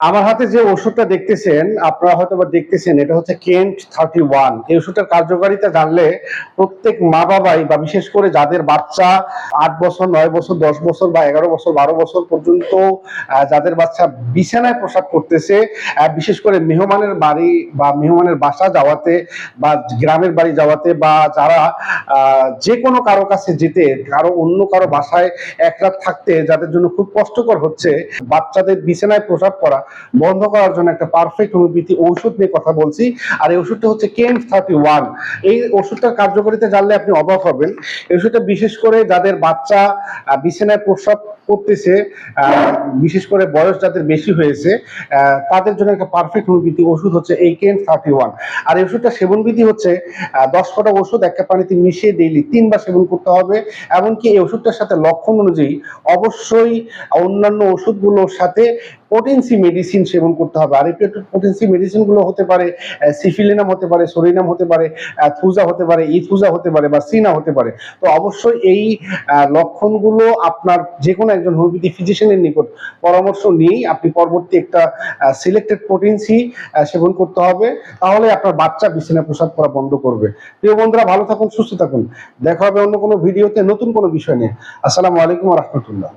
আমার হাতে যে ওষুধটা দেখতেছেন, আপনারা হয়তো দেখতেছেন, এটা হচ্ছে কেন্ট থার্টি ওয়ান এই ওষুধটার কার্যকারিতা জানলে প্রত্যেক মা বাবাই বা বিশেষ করে যাদের বাচ্চা আট বছর, নয় বছর, দশ বছর বা এগারো বছর, বারো বছর পর্যন্ত যাদের বাচ্চা বিছানায় প্রসাব করতেছে বিশেষ করে মেহমানের বাড়ি বা মেহমানের বাসা যাওয়াতে বা গ্রামের বাড়ি যাওয়াতে বা যারা যে কোনো কারও কাছে যেতে, কারও অন্য কারও বাসায় এক রাত থাকতে যাদের জন্য খুব কষ্টকর হচ্ছে, বাচ্চাদের বিছানায় প্রসাব করা বন্ধ করার জন্য একটা পারফেক্ট হোমিওপ্যাথি ঔষধ নিয়ে কথা বলছি। আর এই ওষুধটা হচ্ছে কেন্ট থার্টি ওয়ান এই ওষুধটার কার্যকারিতা জানলে আপনি অবাক হবেন। এই ওষুধটা বিশেষ করে যাদের বাচ্চা বিছানায় প্রসাব করতেছে বিশেষ করে বয়স যাদের বেশি হয়েছে তাদের জন্য একটা পারফেক্ট হোমিওপ্যাথি ওষুধ হচ্ছে এই কেন্ট থার্টি ওয়ান আর এই ওষুধটা সেবন বিধি হচ্ছে দশ ফোঁটা ওষুধ একটা পানিতে মিশিয়ে ডেইলি তিনবার সেবন করতে হবে। এমনকি এই ওষুধটার সাথে লক্ষণ অনুযায়ী অবশ্যই অন্যান্য ওষুধগুলোর সাথে পোটেন্সি মেডিসিন সেবন করতে হবে। আর এই পোটেন্সি মেডিসিনগুলো হতে পারে সিফিলিনাম হতে পারে সোরিনাম হতে পারে থুজা হতে পারে ইথুজা হতে পারে বা সিনা হতে পারে। তো অবশ্যই এই লক্ষণগুলো আপনার যে কোনো একজন হোমিওপ্যাথি ফিজিশিয়ানের নিকট পরামর্শ নিয়েই আপনি পরবর্তী একটা সিলেক্টেড পোটেন্সি সেবন করতে হবে। তাহলে আপনার বাচ্চা বিছানায় প্রসাদ করা বন্ধ করবে। প্রিয় বন্ধুরা, ভালো থাকুন, সুস্থ থাকুন। দেখা হবে অন্য কোনো ভিডিওতে নতুন কোনো বিষয় নিয়ে। আসসালামু আলাইকুম রহমতুল্লাহ।